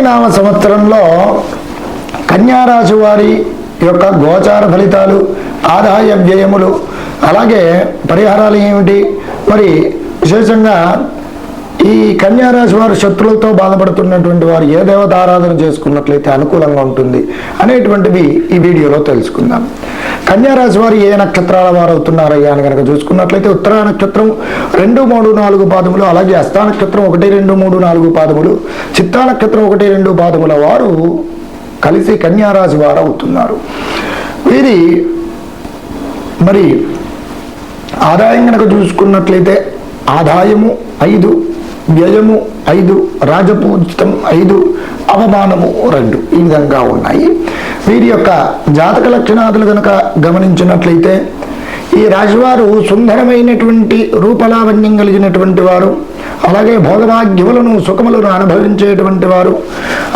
క్రోధినామ సంవత్సరంలో కన్యారాశి వారి యొక్క గోచార ఫలితాలు ఆదాయ వ్యయములు అలాగే పరిహారాలు ఏమిటి? మరి విశేషంగా ఈ కన్యారాశి వారు శత్రువులతో బాధపడుతున్నటువంటి వారు ఏ దేవత ఆరాధన చేసుకున్నట్లయితే అనుకూలంగా ఉంటుంది అనేటువంటివి ఈ వీడియోలో తెలుసుకుందాం. కన్యారాశి వారు ఏ నక్షత్రాల వారు అవుతున్నారయ్యా అని కనుక చూసుకున్నట్లయితే ఉత్తర నక్షత్రం రెండు మూడు నాలుగు పాదములు అలాగే అస్థా నక్షత్రం ఒకటి రెండు మూడు నాలుగు పాదములు చిత్తా నక్షత్రం ఒకటి రెండు పాదముల వారు కలిసి కన్యారాశి వారు అవుతున్నారు వీరి మరి ఆదాయం కనుక చూసుకున్నట్లయితే ఆదాయము ఐదు వ్యయము ఐదు రాజపూజితం ఐదు అవమానము రెండు. ఈ విధంగా ఉన్నాయి. వీరి యొక్క జాతక లక్షణాదులు కనుక గమనించినట్లయితే ఈ రాజువారు సుందరమైనటువంటి రూపలావణ్యం కలిగినటువంటి వారు అలాగే భోగభాగ్యములను సుఖములను అనుభవించేటువంటి వారు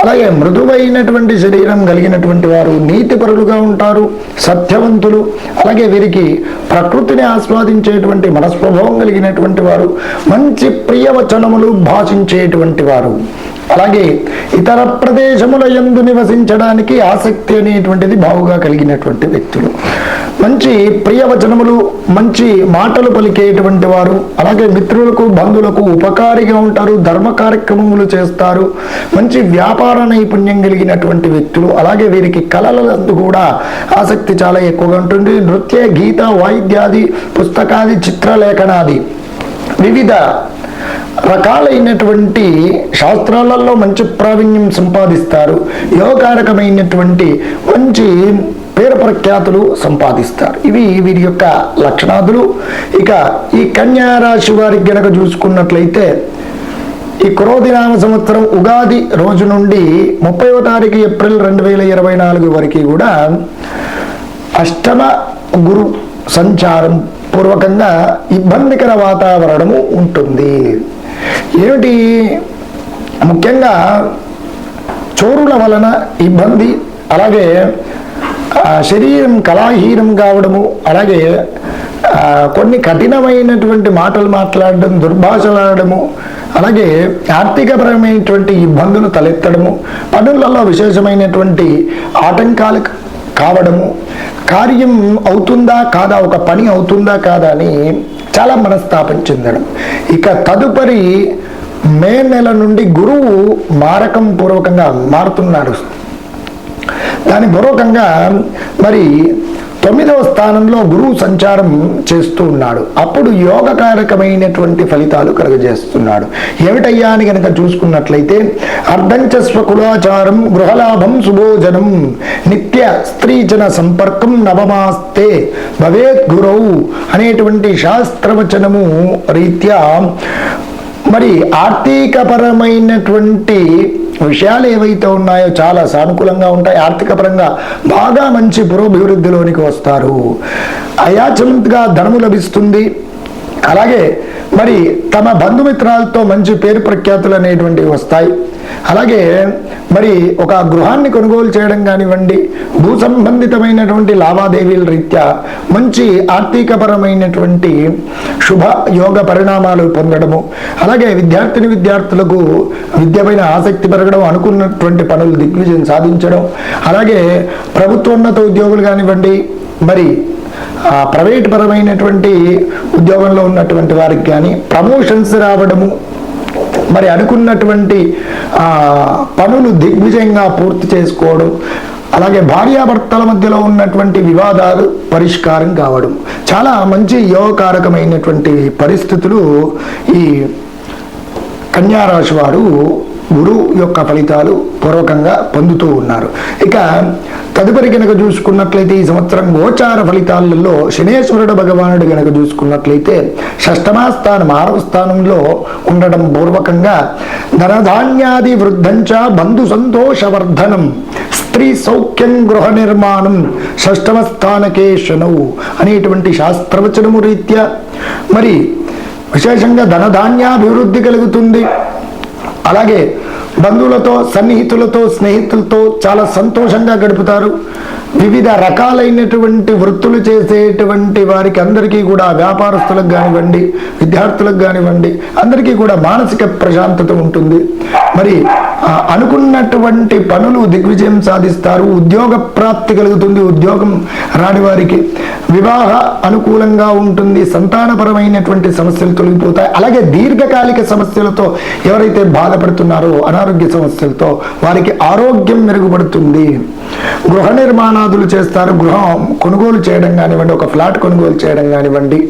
అలాగే మృదువైనటువంటి శరీరం కలిగినటువంటి వారు నీతిపరులుగా ఉంటారు సత్యవంతులు అలాగే వీరికి ప్రకృతిని ఆస్వాదించేటువంటి మనస్వభావం కలిగినటువంటి వారు మంచి ప్రియవచనములు భాషించేటువంటి వారు. అలాగే ఇతర ప్రదేశముల యందు నివసించడానికి ఆసక్తి అనేటువంటిది బావుగా కలిగినటువంటి వ్యక్తులు. మంచి ప్రియవచనములు మంచి మాటలు పలికేటువంటి వారు అలాగే మిత్రులకు బంధువులకు ఉపకారిగా ఉంటారు ధర్మ కార్యక్రమములు చేస్తారు మంచి వ్యాపార నైపుణ్యం కలిగినటువంటి వ్యక్తులు అలాగే వీరికి కళలందు కూడా ఆసక్తి చాలా ఎక్కువగా ఉంటుంది. నృత్య గీత వాయిద్యాది పుస్తకాది చిత్రలేఖనాది వివిధ రకాలైనటువంటి శాస్త్రాలలో మంచి ప్రావీణ్యం సంపాదిస్తారు. యోగకారకమైనటువంటి మంచి పేరు ప్రఖ్యాతులు సంపాదిస్తారు. ఇవి వీరి యొక్క లక్షణాదులు. ఇక ఈ కన్యారాశి వారికి గనక చూసుకున్నట్లయితే ఈ క్రోధినామ సంవత్సరం ఉగాది రోజు నుండి ముప్పైవ తారీఖు ఏప్రిల్ రెండు వేల ఇరవై నాలుగు వరకు కూడా అష్టమ గురు సంచారం పూర్వకంగా ఇబ్బందికర వాతావరణము ఉంటుంది. ఏమిటి? ముఖ్యంగా చోరుల వలన ఇబ్బంది అలాగే శరీరం కళాహీనం కావడము అలాగే కొన్ని కఠినమైనటువంటి మాటలు మాట్లాడడం దుర్భాషలాడము అలాగే ఆర్థికపరమైనటువంటి ఇబ్బందులు తలెత్తడము పనులలో విశేషమైనటువంటి ఆటంకాలు కావడము కార్యం అవుతుందా కాదా ఒక పని అవుతుందా కాదా అని చాలా మనస్తాపం చెందడం. ఇక తదుపరి మే నెల నుండి గురువు మారకం పూర్వకంగా మారుతున్నాడు. దాని పూర్వకంగా మరి తొమ్మిదవ స్థానంలో గురువు సంచారం చేస్తూ ఉన్నాడు. అప్పుడు యోగకారకమైనటువంటి ఫలితాలు కలుగజేస్తున్నాడు. ఏమిటయ్యా అని కనుక చూసుకున్నట్లయితే అర్ధంచస్వ కులాచారం గృహలాభం సుభోజనం నిత్య స్త్రీజన సంపర్కం నవమాస్తే భవేత్ గురవు అనేటువంటి శాస్త్రవచనము రీత్యా మరి ఆర్థికపరమైనటువంటి విషయాలు ఏవైతే ఉన్నాయో చాలా సానుకూలంగా ఉంటాయి ఆర్థిక పరంగా బాగా మంచి పురోభివృద్ధిలోనికి వస్తారు. అయాచంగా ధనము లభిస్తుంది. అలాగే మరి తమ బంధుమిత్రాలతో మంచి పేరు ప్రఖ్యాతులు అనేటువంటివి వస్తాయి. అలాగే మరి ఒక గృహాన్ని కొనుగోలు చేయడం కానివ్వండి భూ సంబంధితమైనటువంటి లావాదేవీల రీత్యా మంచి ఆర్థికపరమైనటువంటి శుభ యోగ పరిణామాలు పొందడము అలాగే విద్యార్థిని విద్యార్థులకు విద్యపైన ఆసక్తి పెరగడం అనుకున్నటువంటి పనులు దిగ్విజయం సాధించడం అలాగే ప్రభుత్వోన్నత ఉద్యోగులు కానివ్వండి మరి ప్రైవేట్ పరమైనటువంటి ఉద్యోగంలో ఉన్నటువంటి వారికి కానీ ప్రమోషన్స్ రావడము మరి అనుకున్నటువంటి పనులు దిగ్విజయంగా పూర్తి చేసుకోవడం అలాగే భార్యాభర్తల మధ్యలో ఉన్నటువంటి వివాదాలు పరిష్కారం కావడం. చాలా మంచి యోగకారకమైనటువంటి పరిస్థితులు ఈ కన్యారాశి వారు గురువు యొక్క ఫలితాలు పూర్వకంగా పొందుతూ ఉన్నారు. ఇక తదుపరి కనుక చూసుకున్నట్లయితే ఈ సంవత్సరం గోచార ఫలితాలలో శనేశ్వరుడు భగవానుడు కనుక చూసుకున్నట్లయితే షష్టమా స్థానం ఆరవ స్థానంలో ఉండడం పూర్వకంగా ధనధాన్యాది వృద్ధంచ బంధు సంతోషవర్ధనం స్త్రీ సౌఖ్యం గృహ నిర్మాణం షష్టమ స్థానకే శనవు అనేటువంటి శాస్త్రవచనము రీత్యా మరి విశేషంగా ధనధాన్యాభివృద్ధి కలుగుతుంది. అలాగే బంధువులతో సన్నిహితులతో స్నేహితులతో చాలా సంతోషంగా గడుపుతారు. వివిధ రకాలైనటువంటి వృత్తులు చేసేటువంటి వారికి అందరికీ కూడా వ్యాపారస్తులకు కానివ్వండి విద్యార్థులకు కానివ్వండి అందరికీ కూడా మానసిక ప్రశాంతత ఉంటుంది. మరి అనుకున్నటువంటి పనులు దిగ్విజయం సాధిస్తారు. ఉద్యోగ ప్రాప్తి కలుగుతుంది. ఉద్యోగం రాని వారికి వివాహ అనుకూలంగా ఉంటుంది. సంతానపరమైనటువంటి సమస్యలు తొలగిపోతాయి. అలాగే దీర్ఘకాలిక సమస్యలతో ఎవరైతే బాధపడుతున్నారో అనారోగ్య సమస్యలతో వారికి ఆరోగ్యం మెరుగుపడుతుంది. గృహ నిర్మాణాదులు చేస్తారు. గృహం కొనుగోలు చేయడం కానివ్వండి ఒక ఫ్లాట్ కొనుగోలు చేయడం కానివ్వండి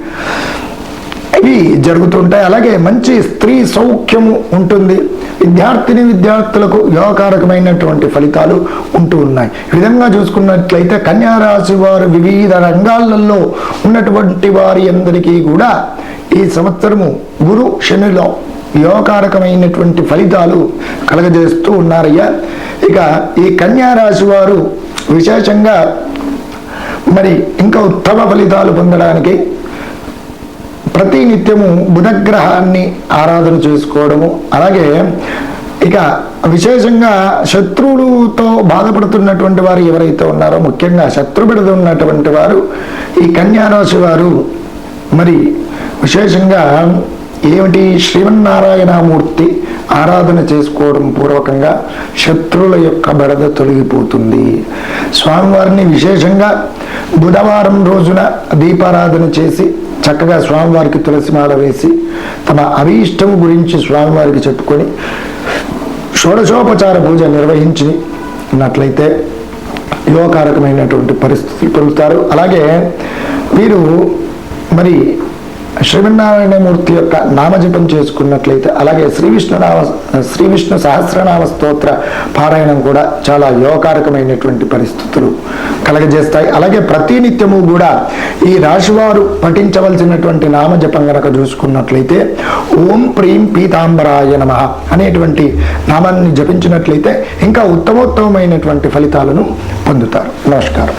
ఇవి జరుగుతుంటాయి అలాగే మంచి స్త్రీ సౌఖ్యము ఉంటుంది. విద్యార్థిని విద్యార్థులకు యోగకారకమైనటువంటి ఫలితాలు ఉంటూ ఉన్నాయి. ఈ విధంగా చూసుకున్నట్లయితే కన్యారాశి వారు వివిధ రంగాలలో ఉన్నటువంటి వారి అందరికీ కూడా ఈ సంవత్సరము గురు శనిలో యోగకారకమైనటువంటి ఫలితాలు కలగజేస్తూ ఉన్నారయ్యా. ఇక ఈ కన్యారాశి వారు విశేషంగా మరి ఇంకా ఉత్తమ ఫలితాలు పొందడానికి ప్రతి నిత్యము బుధగ్రహాన్ని ఆరాధన చేసుకోవడము. అలాగే ఇక విశేషంగా శత్రువులతో బాధపడుతున్నటువంటి వారు ఎవరైతే ఉన్నారో ముఖ్యంగా శత్రుబిడద ఉన్నటువంటి వారు ఈ కన్యారాశి వారు మరి విశేషంగా ఏమిటి శ్రీమన్నారాయణమూర్తి ఆరాధన చేసుకోవడం పూర్వకంగా శత్రువుల యొక్క బెడద తొలగిపోతుంది. స్వామివారిని విశేషంగా బుధవారం రోజున దీపారాధన చేసి చక్కగా స్వామివారికి తులసిమాల వేసి తమ అభీష్టము గురించి స్వామివారికి చెప్పుకొని షోడశోపచార పూజ నిర్వహించి ఉన్నట్లయితే యువకారకమైనటువంటి పరిస్థితులు పొందుతారు. అలాగే వీరు మరి శ్రీమన్నారాయణమూర్తి యొక్క నామజపం చేసుకున్నట్లయితే అలాగే శ్రీ విష్ణునామ శ్రీ విష్ణు సహస్రనామ స్తోత్ర పారాయణం కూడా చాలా యోగకారకమైనటువంటి పరిస్థితులు కలగజేస్తాయి. అలాగే ప్రతినిత్యము కూడా ఈ రాశివారు పఠించవలసినటువంటి నామజపం గనక చూసుకున్నట్లయితే ఓం ప్రీం పీతాంబరాయ నమ అనేటువంటి నామాన్ని జపించినట్లయితే ఇంకా ఉత్తమోత్తమైనటువంటి ఫలితాలను పొందుతారు. నమస్కారం.